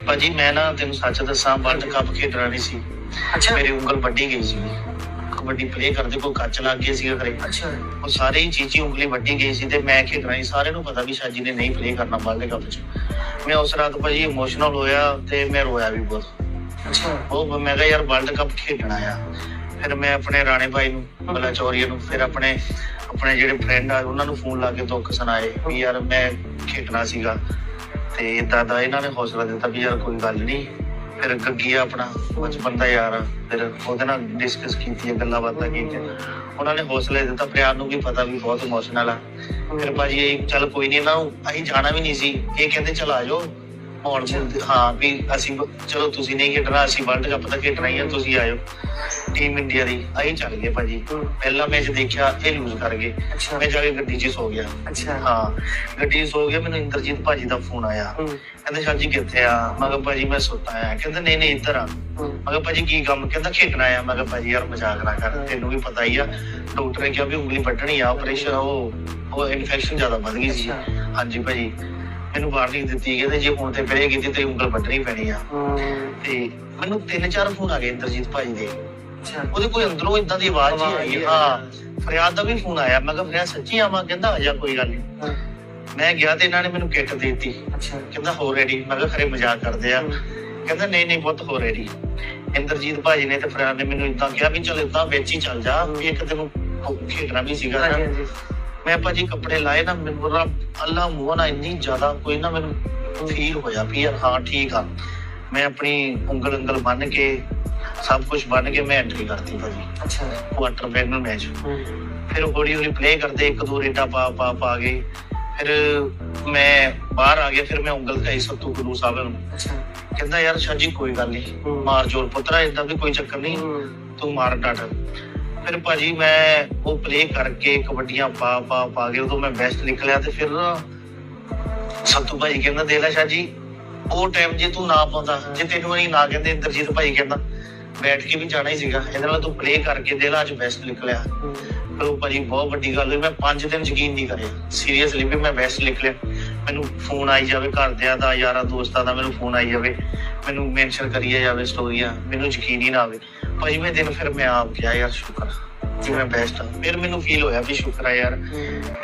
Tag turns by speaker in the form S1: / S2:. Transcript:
S1: ਭਾਜੀ ਮੈਂ ਨਾ ਤੈਨੂੰ ਸੱਚ ਦੱਸਾਂ ਵਰਲਡ ਕੱਪ ਖੇਡਣਾ ਨਹੀਂ ਸੀ।
S2: ਅੱਛਾ।
S1: ਮੇਰੀ ਉਂਗਲ ਵੱਡੀ ਗਈ ਸੀ। ਕਬੱਡੀ ਪਲੇ ਕਰਦੇ ਕੋਈ ਕੱਚ ਲੱਗ ਗਿਆ ਸੀਗਾ ਘਰੇ
S2: ਅੱਛਾ।
S1: ਉਹ ਸਾਰੇ ਹੀ ਚੀਚੀ ਉਂਗਲੀ ਵੱਡੀ ਗਈ ਸੀ ਤੇ ਮੈਂ ਖੇਡਣਾ ਸੀ। ਸਾਰਿਆਂ ਨੂੰ ਪਤਾ ਵੀ ਸ਼ਾਜੀ ਨੇ ਨਹੀਂ ਪਲੇ ਕਰਨਾ ਵਰਲਡ ਕੱਪ 'ਚ। ਮੈਂ ਉਸ ਰਾਤ ਭਾਜੀ ਇਮੋਸ਼ਨਲ ਹੋਇਆ ਤੇ ਮੈਂ ਰੋਇਆ ਵੀ ਬਹੁਤ।
S2: ਅੱਛਾ।
S1: ਉਹ ਮੈਂ ਕਿਹਾ ਯਾਰ ਵਰਲਡ ਕੱਪ ਖੇਡਣਾ ਆ। ਫਿਰ ਮੈਂ ਆਪਣੇ ਰਾਣੇ ਭਾਈ ਨੂੰ ਬਲਾ ਨੂੰ, ਫਿਰ ਆਪਣੇ ਆਪਣੇ ਜਿਹੜੇ ਫਰੈਂਡ ਆ, ਉਹਨਾਂ ਨੂੰ ਫੋਨ ਲਾ ਕੇ ਦੁੱਖ ਸੁਣਾਏ ਵੀ ਯਾਰ ਮੈਂ ਖੇਡਣਾ ਸੀਗਾ। ਤੇ ਇਦਾਂ ਦਾ ਇਹਨਾਂ ਨੇ ਹੌਸਲਾ ਦਿੱਤਾ ਵੀ ਯਾਰ ਕੋਈ ਗੱਲ ਨਹੀਂ, ਫਿਰ ਗੱਗੀਆ ਆਪਣਾ, ਬਚਪਨ ਦਾ ਯਾਰ ਫਿਰ ਉਹਦੇ ਨਾਲ ਡਿਸਕਸ ਕੀਤੀ ਗੱਲਾਂ ਬਾਤਾਂ ਕੀਤੀਆਂ। ਉਹਨਾਂ ਨੇ ਹੌਸਲਾ ਦਿੱਤਾ ਪਿਆਰ ਨੂੰ ਵੀ ਪਤਾ ਵੀ ਬਹੁਤ ਇਮੋਸ਼ਨਲ ਆ। ਫਿਰ ਭਾਜੀ ਇਹ ਚੱਲ ਕੋਈ ਨਹੀਂ, ਇਹਨਾਂ ਅਸੀਂ ਜਾਣਾ ਵੀ ਨਹੀਂ ਸੀ, ਇਹ ਕਹਿੰਦੇ ਚਲ ਆ ਹੁਣ ਮੁੜ- ਹਾਂ ਵੀ ਅਸੀਂ ਚਲੋ ਤੁਸੀਂ ਨਹੀਂ ਖੇਡਣਾ ਅਸੀਂ ਵਰਲਡ ਕੱਪ ਤਾਂ ਖੇਡਣਾ ਹੀ ਆ ਤੁਸੀਂ ਆਇਓ। ਟੀਮ ਇੰਡੀਆ ਦੀ ਅਸੀਂ ਚੱਲ ਗਏ ਭਾਜੀ। ਪਹਿਲਾ ਮੈਚ ਦੇਖਿਆ ਇਹ ਲੂਜ਼ ਕਰ ਗਏ। ਮੈਂ ਜਾ ਕੇ ਗੱਡੀ 'ਚ ਸੋ ਗਿਆ।
S2: ਅੱਛਾ।
S1: ਹਾਂ ਗੱਡੀ 'ਚ ਸੋ ਗਿਆ ਮੈਨੂੰ ਇੰਦਰਜੀਤ ਭਾਜੀ ਦਾ ਫੋਨ ਆਇਆ। ਕਹਿੰਦੇ ਸ਼ਾਹ ਜੀ ਕਿੱਥੇ ਆ? ਮੈਂ ਕਿਹਾ ਭਾਜੀ ਮੈਂ ਸੁੱਤਾ ਆ। ਕਹਿੰਦੇ ਨਹੀਂ ਨਹੀਂ ਇੱਧਰ ਆ। ਮੈਂ ਕਿਹਾ ਭਾਜੀ ਕੀ ਕੰਮ? ਕਹਿੰਦਾ ਖੇਡਣਾ ਆ। ਮੈਂ ਕਿਹਾ ਭਾਜੀ ਯਾਰ ਮਜ਼ਾਕ ਨਾ ਕਰ। ਤੈਨੂੰ ਵੀ ਪਤਾ ਹੀ ਆ ਡਾਕਟਰ ਨੇ ਕਿਹਾ ਵੀ ਉਂਗਲੀ ਵੱਢਣੀ ਆ ਆਪਰੇਸ਼ਨ ਉਹ ਉਹ ਇਨਫੈਕਸ਼ਨ ਜ਼ਿਆਦਾ ਵੱਧ ਗਈ ਸੀ। ਹਾਂਜੀ ਭਾਜੀ। ਮੈਨੂੰ ਵਾਰਨਿੰਗ ਦਿੱਤੀ ਕਹਿੰਦੇ ਜੇ ਹੁਣ ਤੇ ਪਰੇ ਕੀਤੀ ਤੇ ਉਂਗਲ ਵੱਢਣੀ ਪੈਣੀ ਆ। ਤੇ ਮੈਨੂੰ ਤਿੰਨ ਚਾਰ ਫੋਨ ਆ ਗਏ ਇੰਦਰਜੀਤ ਭਾਜੀ ਦੇ। ਉਹਦੇ ਕੋਈ ਅੰਦਰੋਂ ਇਦਾਂ ਦੀ ਆਵਾਜ਼ ਹੀ ਆਈ। ਹਾਂ ਫਰਿਆਦ ਦਾ ਵੀ ਫੋਨ ਆਇਆ। ਮੈਂ ਕਿਹਾ ਫਰਿਆਦ ਸੱਚੀ ਆਵਾਂ? ਕਹਿੰਦਾ ਆ ਜਾ ਕੋਈ ਗੱਲ ਨਹੀਂ ਮੈਂ ਗਿਆ ਤੇ ਇਹਨਾਂ ਨੇ ਮੈਨੂੰ ਕਿੱਟ ਦਿੱਤੀ।
S2: ਅੱਛਾ।
S1: ਕਹਿੰਦਾ ਹੋ ਰੈਡੀ ਮੈਂ ਕਿਹਾ ਖਰੇ ਮਜ਼ਾਕ ਕਰਦੇ ਆ। ਕਹਿੰਦਾ ਨਹੀਂ ਨਹੀਂ ਪੁੱਤ ਹੋ ਰੈਡੀ ਇੰਦਰਜੀਤ ਭਾਜੀ ਨੇ ਤੇ ਫਰਿਆਦ ਨੇ ਮੈਨੂੰ ਇਦਾਂ ਕਿਹਾ ਵੀ ਚੱਲ ਇਦਾਂ ਵਿੱਚ ਹੀ ਚੱਲ ਜਾ। ਵੀ ਇੱਕ ਤੈਨੂੰ ਖੇਡਣਾ ਵੀ ਸੀਗਾ ਮੈਂ ਭਾਜੀ ਕੱਪੜੇ ਲਾਏ ਨਾ ਮੈਨੂੰ ਨਾ ਅੱਲਾ ਮੂੰਹ ਨਾ ਇੰਨੀ ਜ਼ਿਆਦਾ ਕੋਈ ਨਾ ਮੈਨੂੰ ਫੀਲ ਹੋਇਆ ਵੀ ਯਾਰ ਹਾਂ ਠੀਕ ਆ। ਮੈਂ ਆਪਣੀ ਉਂਗਲ ਉਂਗਲ ਬੰਨ ਕੇ ਸਭ ਕੁਝ ਬੰਨ ਕੇ ਮੈਂ ਐਂਟਰੀ ਕਰਤੀ ਭਾਜੀ।
S2: ਅੱਛਾ
S1: ਕੁਆਟਰ ਫਾਈਨਲ ਮੈਚ ਫਿਰ ਹੌਲੀ ਹੌਲੀ ਪਲੇ ਕਰਦੇ ਇੱਕ ਦੋ ਰੇਟਾ ਪਾ ਪਾ ਪਾ ਗਏ ਫਿਰ ਮੈਂ ਬਾਹਰ ਆ ਗਿਆ ਫਿਰ ਮੈਂ ਉਂਗਲ ਕਹੀ ਸਤੂ ਗੁਰੂ ਸਾਹਿਬ ਨੂੰ।
S2: ਅੱਛਾ।
S1: ਕਹਿੰਦਾ ਯਾਰ ਸ਼ਾਜੀ ਕੋਈ ਗੱਲ ਨਹੀਂ ਮਾਰ ਜੋਰ ਪੁੱਤਰਾ ਇਦਾਂ ਵੀ ਕੋਈ ਚੱਕਰ ਨਹੀਂ ਤੂੰ ਮਾਰ ਡਟ ਫਿਰ ਭਾਜੀ ਮੈਂ ਉਹ ਪਲੇ ਕਰਕੇ ਕਬੱਡੀਆਂ ਪਾ ਪਾ ਪਾ ਕੇ ਉਦੋਂ ਮੈਂ ਬੈਸਟ ਨਿਕਲਿਆ ਤੇ ਫਿਰ ਨਾ ਭਾਈ ਕਹਿੰਦਾ ਦੇ ਲੈ ਸ਼ਾਜੀ ਉਹ ਟਾਈਮ ਜੇ ਤੂੰ ਨਾ ਪਾਉਂਦਾ, ਜੇ ਤੈਨੂੰ ਨਹੀਂ ਨਾ ਕਹਿੰਦੇ ਇੰਦਰਜੀਤ ਭਾਈ ਕਹਿੰਦਾ, ਬੈਠ ਕੇ ਵੀ ਜਾਣਾ ਹੀ ਸੀਗਾ, ਇਹਦੇ ਨਾਲ ਤੂੰ ਪਲੇ ਕਰਕੇ ਦੇ ਲੈ ਅੱਜ ਬੈਸਟ ਨਿਕਲਿਆ। ਪਰ ਉਹ ਭਾਜੀ, ਬਹੁਤ ਵੱਡੀ ਗੱਲ ਹੋਈ, ਮੈਂ 5 ਦਿਨ ਯਕੀਨ ਨਹੀਂ ਕਰਿਆ। ਸੀਰੀਅਸਲੀ ਵੀ ਮੈਂ ਬੈਸਟ ਲਿਖ ਲਿਆ ਮੈਨੂੰ ਫੋਨ ਆਈ ਜਾਵੇ ਘਰਦਿਆਂ ਦਾ, ਯਾਰਾਂ ਦੋਸਤਾਂ ਦਾ, ਮੈਨੂੰ ਫੋਨ ਆਈ ਜਾਵੇ, ਮੈਨੂੰ ਮੈਂਸ਼ਨ ਕਰੀਏ ਜਾਵੇ ਸਟੋਰੀਆਂ ਮੈਨੂੰ ਯਕੀਨ ਹੀ ਨਾ ਆਵੇ। ਪੰਜਵੇਂ ਦਿਨ ਫਿਰ ਮੈਂ ਆਪ ਗਿਆ ਯਾਰ ਸ਼ੁਕਰ। ਕਿ ਮੈਂ ਬੈਸਟ ਹਾਂ ਫਿਰ ਮੈਨੂੰ ਫੀਲ ਹੋਇਆ ਵੀ ਸ਼ੁਕਰ ਆ ਯਾਰ।